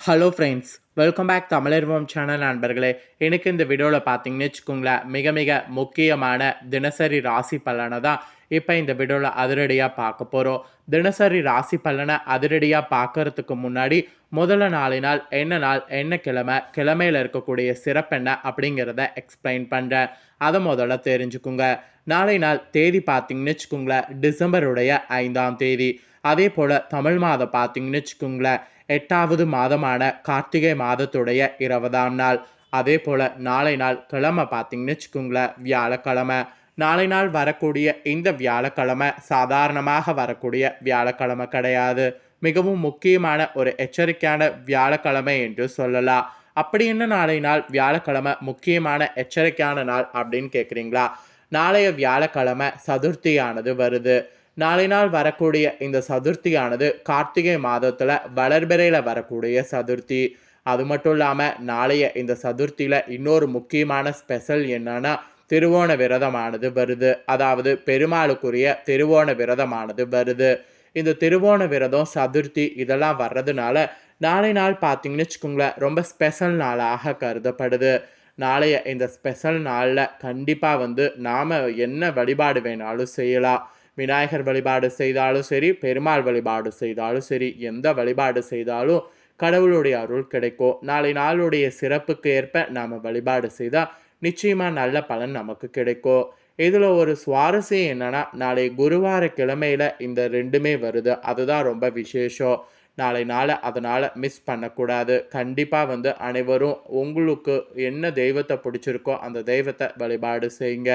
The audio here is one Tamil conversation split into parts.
Hello friends welcome back Tamilarvam channel நண்பர்களே. எனக்கு இந்த வீடியோவில் பார்த்தீங்கன்னு வச்சுக்கோங்களேன் மிக மிக முக்கியமான தினசரி ராசி பலனை தான் இப்போ இந்த வீடியோவில் அதிரடியாக பார்க்க போகிறோம் தினசரி ராசி பலனை அதிரடியாக பார்க்கறதுக்கு முன்னாடி முதல்ல நாளினால் என்ன நாள் என்ன கிழமை கிழமையில் இருக்கக்கூடிய சிறப்பென்ன அப்படிங்கிறத எக்ஸ்பிளைன் பண்ணுறேன் அதை முதல்ல தெரிஞ்சுக்குங்க. நாளை நாள் தேதி பார்த்தீங்கன்னு வச்சுக்கோங்களேன் டிசம்பருடைய ஐந்தாம் தேதி. அதே போல் தமிழ் மாதம் பார்த்தீங்கன்னு வச்சுக்கோங்களேன் எட்டாவது மாதமான கார்த்திகை மாதத்துடைய இருபதாம் நாள். அதே போல் நாளை நாள் கிழமை பார்த்தீங்கன்னு வச்சுக்கோங்களேன் வியாழக்கிழமை. நாளை நாள் வரக்கூடிய இந்த வியாழக்கிழமை சாதாரணமாக வரக்கூடிய வியாழக்கிழமை கிடையாது. மிகவும் முக்கியமான ஒரு எச்சரிக்கையான வியாழக்கிழமை என்று சொல்லலாம். அப்படி என்ன நாளை நாள்? வியாழக்கிழமை முக்கியமான எச்சரிக்கையான நாள் அப்படின்னு கேட்குறீங்களா நாளைய வியாழக்கிழமை சதுர்த்தியானது வருது. நாளை நாள் வரக்கூடிய இந்த சதுர்த்தியானது கார்த்திகை மாதத்தில் வளர்பிறையில் வரக்கூடிய சதுர்த்தி. அது மட்டும் இல்லாமல் நாளைய இந்த சதுர்த்தியில் இன்னொரு முக்கியமான ஸ்பெஷல் என்னன்னா திருவோண விரதமானது வருது. அதாவது பெருமாளுக்குரிய திருவோண விரதமானது வருது. இந்த திருவோண விரதம் சதுர்த்தி இதெல்லாம் வர்றதுனால நாளை நாள் பார்த்தீங்கன்னு வச்சுக்கோங்களேன் ரொம்ப ஸ்பெஷல் நாளாக கருதப்படுது. நாளைய இந்த ஸ்பெஷல் நாளில் கண்டிப்பாக வந்து நாம் என்ன வழிபாடு வேணாலும் செய்யலாம். விநாயகர் வழிபாடு செய்தாலும் சரி பெருமாள் வழிபாடு செய்தாலும் சரி எந்த வழிபாடு செய்தாலும் கடவுளுடைய அருள் கிடைக்கும். நாளை நாளுடைய சிறப்புக்கு ஏற்ப நாம் வழிபாடு செய்தால் நிச்சயமாக நல்ல பலன் நமக்கு கிடைக்கும். இதில் ஒரு சுவாரஸ்யம் என்னென்னா நாளை குருவார கிழமையில் இந்த ரெண்டுமே வருது. அதுதான் ரொம்ப விசேஷம். நாளை நாளை அதனால் மிஸ் பண்ணக்கூடாது. கண்டிப்பாக வந்து அனைவரும் உங்களுக்கு என்ன தெய்வத்தை பிடிச்சிருக்கோ அந்த தெய்வத்தை வழிபாடு செய்யுங்க.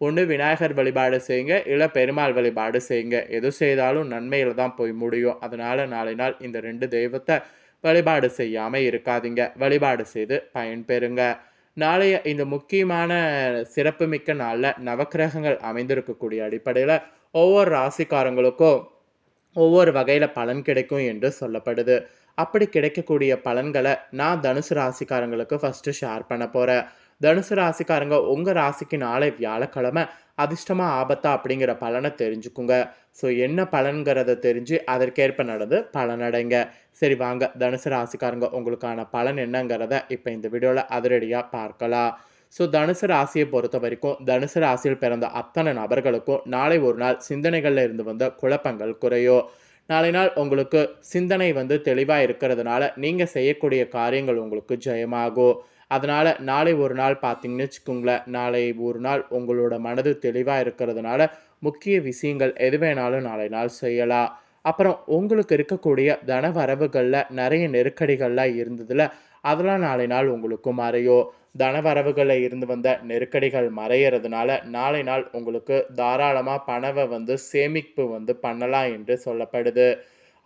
ஒன்று விநாயகர் வழிபாடு செய்யுங்க இல்லை பெருமாள் வழிபாடு செய்யுங்க. எது செய்தாலும் நன்மையில் தான் போய் முடியும். அதனால் நாளை நாள் இந்த ரெண்டு தெய்வத்தை வழிபாடு செய்யாமல் இருக்காதீங்க. வழிபாடு செய்து பயன்பெறுங்க நாளைய இந்த முக்கியமான சிறப்புமிக்க நாளில் நவக்கிரகங்கள் அமைந்திருக்கக்கூடிய அடிப்படையில் ஒவ்வொரு ராசிக்காரங்களுக்கும் ஒவ்வொரு வகையில் பலன் கிடைக்கும் என்று சொல்லப்படுது. அப்படி கிடைக்கக்கூடிய பலன்களை நான் தனுசு ராசிக்காரங்களுக்கு ஃபஸ்ட்டு ஷேர் பண்ண போகிறேன் தனுசு ராசிக்காரங்க உங்கள் ராசிக்கு நாளை வியாழக்கிழமை அதிர்ஷ்டமாக ஆபத்தா அப்படிங்கிற பலனை தெரிஞ்சுக்குங்க. ஸோ என்ன பலன்கிறத தெரிஞ்சு அதற்கேற்ப நடந்து பலனடைங்க. சரி வாங்க. தனுசு ராசிக்காரங்க உங்களுக்கான பலன் என்னங்கிறத இப்போ இந்த வீடியோவில் அதிரடியாக பார்க்கலாம். ஸோ தனுசு ராசியை பொறுத்த வரைக்கும் தனுசு ராசியில் பிறந்த அத்தனை நபர்களுக்கும் நாளை ஒரு நாள் சிந்தனைகளில் இருந்து வந்த குழப்பங்கள் குறையோ. நாளை நாள் உங்களுக்கு சிந்தனை வந்து தெளிவாக இருக்கிறதுனால நீங்கள் செய்யக்கூடிய காரியங்கள் உங்களுக்கு ஜெயமாகும். அதனால் நாளை ஒரு நாள் பார்த்தீங்கன்னு வச்சுக்கோங்களேன். நாளை ஒரு நாள் உங்களோட மனது தெளிவாக இருக்கிறதுனால முக்கிய விஷயங்கள் எது வேணாலும் நாளை நாள் செய்யலாம். அப்புறம் உங்களுக்கு இருக்கக்கூடிய தன வரவுகளில் நிறைய நெருக்கடிகள்லாம் இருந்ததில் அதெல்லாம் நாளை நாள் உங்களுக்கு மறையோ தன வரவுகளில் இருந்து வந்த நெருக்கடிகள் மறையிறதுனால நாளை நாள் உங்களுக்கு தாராளமாக பணவை வந்து சேமிப்பு வந்து பண்ணலாம் என்று சொல்லப்படுது.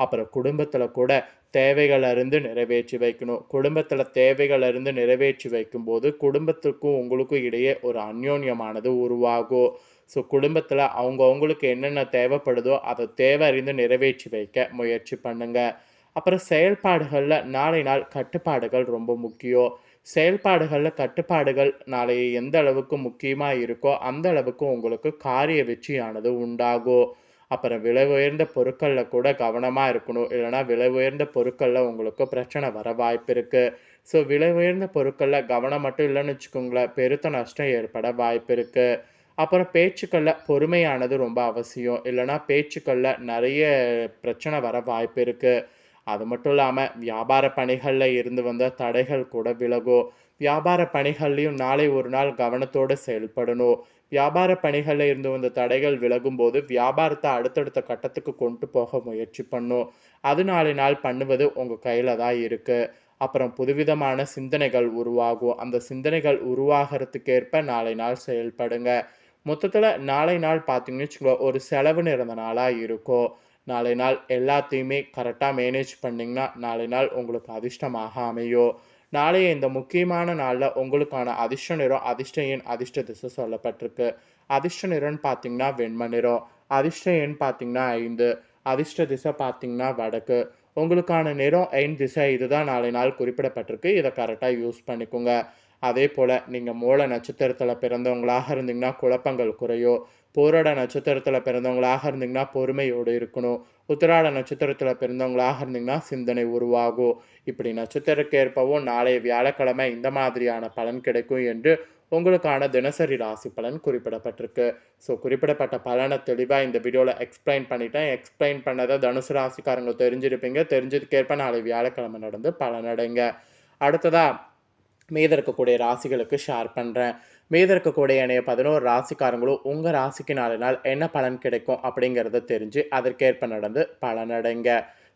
அப்புறம் குடும்பத்தில் கூட தேவைகள் அறிந்து நிறைவேற்றி வைக்கணும். குடும்பத்தில் தேவைகள் அறிந்து நிறைவேற்றி வைக்கும்போது குடும்பத்துக்கும் உங்களுக்கும் இடையே ஒரு அந்யோன்யமானது உருவாகும். ஸோ குடும்பத்தில் அவங்க அவங்களுக்கு என்னென்ன தேவைப்படுதோ அதை தேவை அறிந்து நிறைவேற்றி வைக்க முயற்சி பண்ணுங்கள் அப்புறம் செயல்பாடுகளில் நாளை நாள் கட்டுப்பாடுகள் ரொம்ப முக்கியம். செயல்பாடுகளில் கட்டுப்பாடுகள் நாளை எந்த அளவுக்கு முக்கியமாக இருக்கோ அந்த அளவுக்கு உங்களுக்கு காரிய வெற்றியானது உண்டாகும். அப்புறம் விலை உயர்ந்த பொருட்களில் கூட கவனமாக இருக்கணும். இல்லைனா விலை உயர்ந்த பொருட்களில் உங்களுக்கு பிரச்சனை வர வாய்ப்பு இருக்குது ஸோ விலை உயர்ந்த பொருட்களில் கவனம் மட்டும் இல்லைன்னு வச்சுக்கோங்களேன். பெருத்த நஷ்டம் ஏற்பட வாய்ப்பு இருக்குது அப்புறம் பேச்சுக்களில் பொறுமையானது ரொம்ப அவசியம். இல்லைனா பேச்சுக்களில் நிறைய பிரச்சனை வர வாய்ப்பு இருக்குது அது மட்டும் இல்லாமல் வியாபார பணிகளில் இருந்து வந்த தடைகள் கூட விலகும். வியாபார பணிகள்லையும் நாளை ஒரு நாள் கவனத்தோடு செயல்படணும். வியாபார பணிகளில் இருந்து வந்த தடைகள் விலகும்போது வியாபாரத்தை அடுத்தடுத்த கட்டத்துக்கு கொண்டு போக முயற்சி பண்ணும். அது நாளை நாள் பண்ணுவது உங்கள் கையில் தான் இருக்குது அப்புறம் புதுவிதமான சிந்தனைகள் உருவாகும். அந்த சிந்தனைகள் உருவாகிறதுக்கேற்ப நாளை நாள் செயல்படுங்க. மொத்தத்தில் நாளை நாள் பார்த்தீங்கன்னு வச்சுக்கோ ஒரு செலவு நிறந்த நாளாக இருக்கும். நாளை நாள் எல்லாத்தையுமே கரெக்டாக மேனேஜ் பண்ணிங்கன்னா நாளை நாள் உங்களுக்கு அதிர்ஷ்டமாக அமையும். நாளைய இந்த முக்கியமான நாளில் உங்களுக்கான அதிர்ஷ்ட நிறம் அதிர்ஷ்ட எண் அதிர்ஷ்ட திசை சொல்லப்பட்டிருக்கு. அதிர்ஷ்ட நிறம்னு பார்த்தீங்கன்னா வெண்ம நிறம். அதிர்ஷ்ட எண் பார்த்தீங்கன்னா ஐந்து. அதிர்ஷ்ட திசை பார்த்தீங்கன்னா வடக்கு. உங்களுக்கான நிறம் ஐந்து திசை இதுதான் நாளை நாள் குறிப்பிடப்பட்டிருக்கு. இதை கரெக்டாக யூஸ் பண்ணிக்கோங்க. அதே போல் நீங்கள் மூல நட்சத்திரத்தில் பிறந்தவங்களாக இருந்தீங்கன்னா குழப்பங்கள் குறையும். போராட நட்சத்திரத்தில் பிறந்தவங்களாக இருந்தீங்கன்னா பொறுமையோடு இருக்கணும். உத்திராட நட்சத்திரத்தில் பிறந்தவங்களாக இருந்தீங்கன்னா சிந்தனை உருவாகும். இப்படி நட்சத்திரக்கேற்பவும் நாளைய வியாழக்கிழமை இந்த மாதிரியான பலன் கிடைக்கும் என்று உங்களுக்கான தினசரி ராசி பலன் குறிப்பிடப்பட்டிருக்கு. ஸோ குறிப்பிடப்பட்ட பலனை தெளிவாக இந்த வீடியோவில் எக்ஸ்பிளைன் பண்ணிட்டேன். எக்ஸ்பிளைன் பண்ணதை தனுசு ராசிக்காரங்க தெரிஞ்சிருப்பீங்க. தெரிஞ்சதுக்கேற்ப நாளை வியாழக்கிழமை நடந்து பலனடைங்க. அடுத்ததாக மீத இருக்கக்கூடிய ராசிகளுக்கு ஷேர் பண்ணுறேன் மீத இருக்கக்கூடிய இணைய பதினோரு ராசிக்காரங்களும் உங்கள் ராசிக்கு நாலு நாள் என்ன பலன் கிடைக்கும் அப்படிங்கிறத தெரிஞ்சு அதற்கேற்ப நடந்து பலனடைங்க.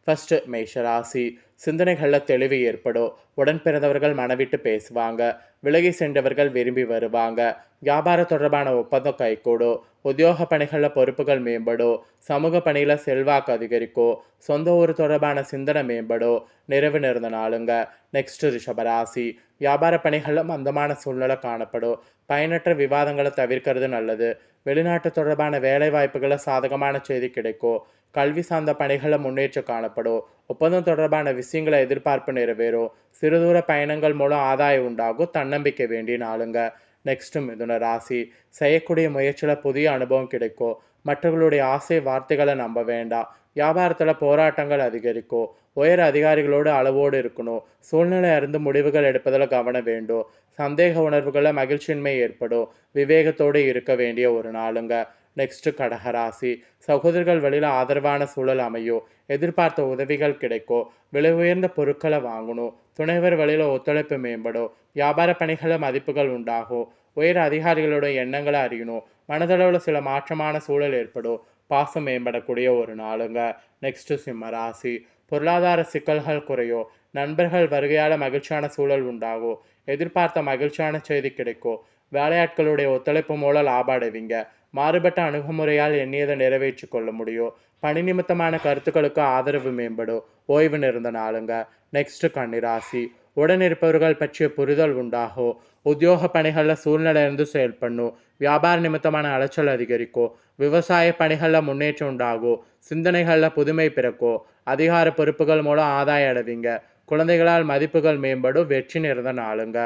ஃபஸ்ட்டு மேஷ ராசி. சிந்தனைகளில் தெளிவு ஏற்படும் உடன் பிறந்தவர்கள் மனவிட்டு பேசுவாங்க. விலகி சென்றவர்கள் விரும்பி வருவாங்க. வியாபார தொடர்பான ஒப்பந்தம் கைகூடும் உத்தியோக பணிகளில் பொறுப்புகள் மேம்படும் சமூக பணியில் செல்வாக்கு அதிகரிக்கும் சொந்த ஊர் தொடர்பான சிந்தனை மேம்படும் நிறைவு நிறந்த நாளுங்க. நெக்ஸ்ட் ரிஷபராசி வியாபார பணிகளில் மந்தமான சூழ்நிலை காணப்படும் பயனற்ற விவாதங்களை தவிர்க்கிறது நல்லது. வெளிநாட்டு தொடர்பான வேலை வாய்ப்புகளை சாதகமான செய்தி கிடைக்கும் கல்வி சார்ந்த பணிகளில் முன்னேற்றம் காணப்படும். ஒப்பந்தம் தொடர்பான விஷயங்களை எதிர்பார்ப்பு நிறைவேறும். சிறுதூர பயணங்கள் மூலம் ஆதாயம் உண்டாகும். தன்னம்பிக்கை வேண்டிய நாளுங்க. நெக்ஸ்ட்டு மிதுன ராசி. செய்யக்கூடிய முயற்சியில் புதிய அனுபவம் கிடைக்கும். மற்றவர்களுடைய ஆசை வார்த்தைகளை நம்ப வேண்டாம். வியாபாரத்தில் போராட்டங்கள் அதிகரிக்கும். உயர் அதிகாரிகளோடு அளவோடு இருக்கணும். சூழ்நிலை அறிந்து முடிவுகள் எடுப்பதில் கவனம் வேண்டும். சந்தேக உணர்வுகளில் மகிழ்ச்சியின்மை ஏற்படும். விவேகத்தோடு இருக்க வேண்டிய ஒரு நாளுங்க. நெக்ஸ்ட் கடகராசி சகோதரர்கள் வழியில் ஆதரவான சூழல் அமையும். எதிர்பார்த்த உதவிகள் கிடைக்கும். விலை உயர்ந்த பொருட்களை வாங்கணும். துணைவர் வழியில் ஒத்துழைப்பு மேம்படும். வியாபார பணிகளில் மதிப்புகள் உண்டாகும். உயர் அதிகாரிகளோட எண்ணங்களை அறியணும். மனதளவில் சில மாற்றமான சூழல் ஏற்படும். பாசம் மேம்படக்கூடிய ஒரு நாளுங்க. நெக்ஸ்ட்டு சிம்ம ராசி. பொருளாதார சிக்கல்கள் குறையும் நண்பர்கள் வருகையால் மகிழ்ச்சியான சூழல் உண்டாகும் எதிர்பார்த்த மகிழ்ச்சியான செய்தி கிடைக்கும் வேலையாட்களுடைய ஒத்துழைப்பு மூலம் லாபம் அடைவீங்க. மாறுபட்ட அணுகுமுறையால் எண்ணியதை நிறைவேற்றி கொள்ள முடியும் பணி நிமித்தமான கருத்துக்களுக்கு ஆதரவு மேம்படும் ஓய்வு நிறந்த நாளுங்க. நெக்ஸ்ட் கன்னிராசி உடனிருப்பவர்கள் பற்றிய புரிதல் உண்டாகும் உத்தியோக பணிகளில் சூழ்நிலை இருந்து செயல்படணும். வியாபார நிமித்தமான அலைச்சல் அதிகரிக்கும் விவசாய பணிகளில் முன்னேற்றம் உண்டாகும் சிந்தனைகளில் புதுமை பிறக்கும் அதிகார பொறுப்புகள் மூலம் ஆதாயம் அடைவீங்க. குழந்தைகளால் மதிப்புகள் மேம்படும். வெற்றி நிறந்த நாளுங்க.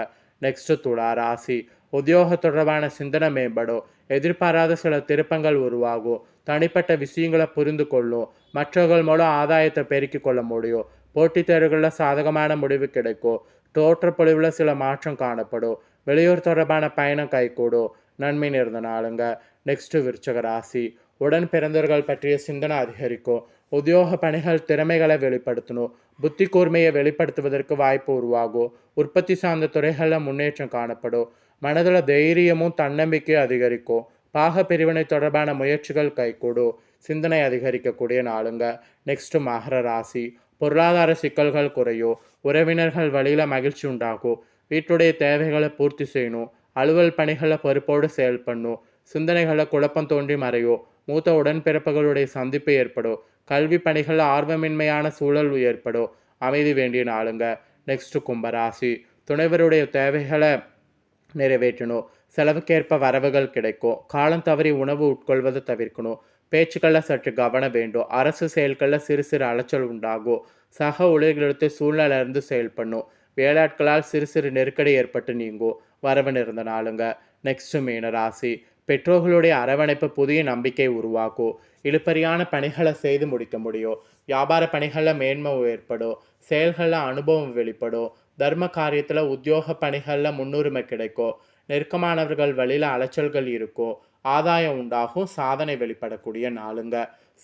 நெக்ஸ்ட் துளா ராசி. உத்தியோக தொடர்பான சிந்தனை மேம்படும் எதிர்பாராத சில திருப்பங்கள் உருவாகும் தனிப்பட்ட விஷயங்களை புரிந்து கொள்ளும். மற்றவர்கள் மூலம் ஆதாயத்தை பெருக்கிக் கொள்ள முடியும். போட்டித் தேர்வுகளில் சாதகமான முடிவு கிடைக்கும். தோற்றப்பொழிவில் சில மாற்றம் காணப்படும். வெளியூர் தொடர்பான பயணம் கைகூடும். நன்மை நேர்ந்த நாளுங்க. நெக்ஸ்ட்டு விருச்சக ராசி. உடன் பிறந்தவர்கள் பற்றிய சிந்தனை அதிகரிக்கும். உத்தியோக பணிகள் திறமைகளை வெளிப்படுத்தணும். புத்தி கூர்மையை வெளிப்படுத்துவதற்கு வாய்ப்பு உருவாகும். உற்பத்தி சார்ந்த துறைகளில் முன்னேற்றம் காணப்படும். மனதில் தைரியமும் தன்னம்பிக்கையும் அதிகரிக்கும். பாக பிரிவினை தொடர்பான முயற்சிகள் கைகூடும். சிந்தனை அதிகரிக்கக்கூடிய நாளுங்க. நெக்ஸ்ட்டு மகர ராசி. பொருளாதார சிக்கல்கள் குறையும் உறவினர்கள் வழியில் மகிழ்ச்சி உண்டாகும் வீட்டுடைய தேவைகளை பூர்த்தி செய்யணும் அலுவல் பணிகளை பொறுப்போடு செயல்படணும் சிந்தனைகளை குழப்பம் தோன்றி மறையும் மூத்த உடன்பிறப்புகளுடைய சந்திப்பு ஏற்படும் கல்வி பணிகளில் ஆர்வமின்மையான சூழல் ஏற்படும் அமைதி வேண்டிய நாளுங்க. நெக்ஸ்ட் கும்பராசி. துணைவருடைய தேவைகளை நிறைவேற்றணும். செலவுக்கேற்ப வரவுகள் கிடைக்கும். காலம் தவறி உணவு உட்கொள்வதை தவிர்க்கணும். பேச்சுக்களில் சற்று கவனம் வேண்டும். அரசு செயல்களில் சிறு சிறு அலைச்சல் உண்டாகும் சக ஊழியர்களுக்கு சூழ்நிலை இருந்து செயல்படணும். வேளாட்களால் சிறு சிறு நெருக்கடி ஏற்பட்டு நீங்கும் வரவன் இருந்த நாளுங்க. நெக்ஸ்ட் மீன ராசி. பெற்றோர்களுடைய அரவணைப்பு புதிய நம்பிக்கை உருவாக்கும் இழுப்பறியான பணிகளை செய்து முடிக்க முடியும் வியாபார பணிகளில் மேன்மை ஏற்படும் செயல்களில் அனுபவம் வெளிப்படும் தர்ம காரியத்தில் உத்தியோக பணிகளில் முன்னுரிமை கிடைக்கும் நெருக்கமானவர்கள் வழியில் அலைச்சல்கள் இருக்கும் ஆதாயம் உண்டாகும் சாதனை வெளிப்படக்கூடிய நாளுங்க.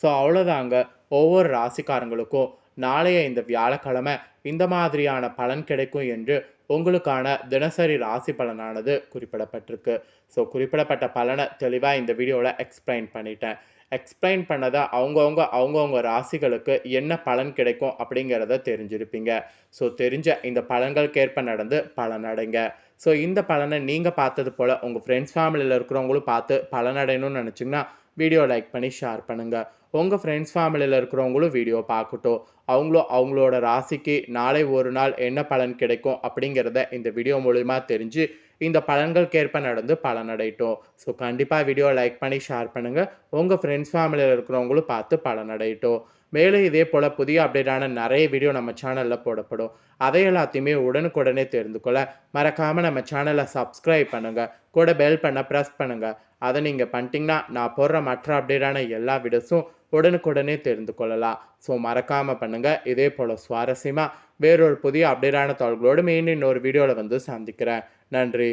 ஸோ அவ்வளோதாங்க ஒவ்வொரு ராசிக்காரங்களுக்கும் நாளைய இந்த வியாழக்கிழமை இந்த மாதிரியான பலன் கிடைக்கும் என்று உங்களுக்கான தினசரி ராசி பலனானது குறிப்பிடப்பட்டிருக்கு. ஸோ குறிப்பிடப்பட்ட பலனை தெளிவாக இந்த வீடியோவில் எக்ஸ்பிளைன் பண்ணிட்டேன். எக்ஸ்பிளைன் பண்ணதை அவங்கவுங்க அவங்கவுங்க ராசிகளுக்கு என்ன பலன் கிடைக்கும் அப்படிங்கிறத தெரிஞ்சிருப்பீங்க. ஸோ தெரிஞ்ச இந்த பலன்களுக்கேற்ப நடந்து பலனடைங்க ஸோ இந்த பலனை நீங்கள் பார்த்தது போல் உங்கள் ஃப்ரெண்ட்ஸ் ஃபேமிலியில் இருக்கிறவங்களும் பார்த்து பலனடையணும்னு நினச்சிங்கன்னா வீடியோ லைக் பண்ணி ஷேர் பண்ணுங்கள் உங்கள் ஃப்ரெண்ட்ஸ் ஃபேமிலியில் இருக்கிறவங்களும் வீடியோ பார்க்கட்டும். அவங்களும் அவங்களோட ராசிக்கு நாளை ஒரு நாள் என்ன பலன் கிடைக்கும் அப்படிங்கிறத இந்த வீடியோ மூலிமா தெரிஞ்சு இந்த பலன்களுக்கேற்ப நடந்து பலனடையட்டும் ஸோ கண்டிப்பாக வீடியோ லைக் பண்ணி ஷேர் பண்ணுங்கள் உங்கள் ஃப்ரெண்ட்ஸ் ஃபேமிலியில் இருக்கிறவங்களும் பார்த்து பலனடையட்டும் மேலும் இதே போல் புதிய அப்டேட்டான நிறைய வீடியோ நம்ம சேனலில் போடப்படும். அதை எல்லாத்தையுமே உடனுக்குடனே தெரிந்து கொள்ள மறக்காமல் நம்ம சேனலை சப்ஸ்கிரைப் பண்ணுங்கள் கூட பெல் பண்ண ப்ரெஸ் பண்ணுங்கள் அதை நீங்கள் பண்ணிட்டீங்கன்னா நான் போடுற மற்ற அப்டேட்டான எல்லா வீடியோஸும் உடனுக்குடனே தெரிந்து கொள்ளலாம். ஸோ மறக்காமல் பண்ணுங்கள் இதே போல் சுவாரஸ்யமாக வேறொரு புதிய அப்டேட்டான தாள்களோடு மீண்டும் இன்னொரு வீடியோவில் வந்து சந்திக்கிறேன். நன்றி.